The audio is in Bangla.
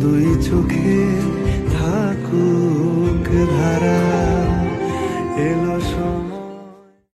দুই চোখে থাকুক ধারা এলো সময়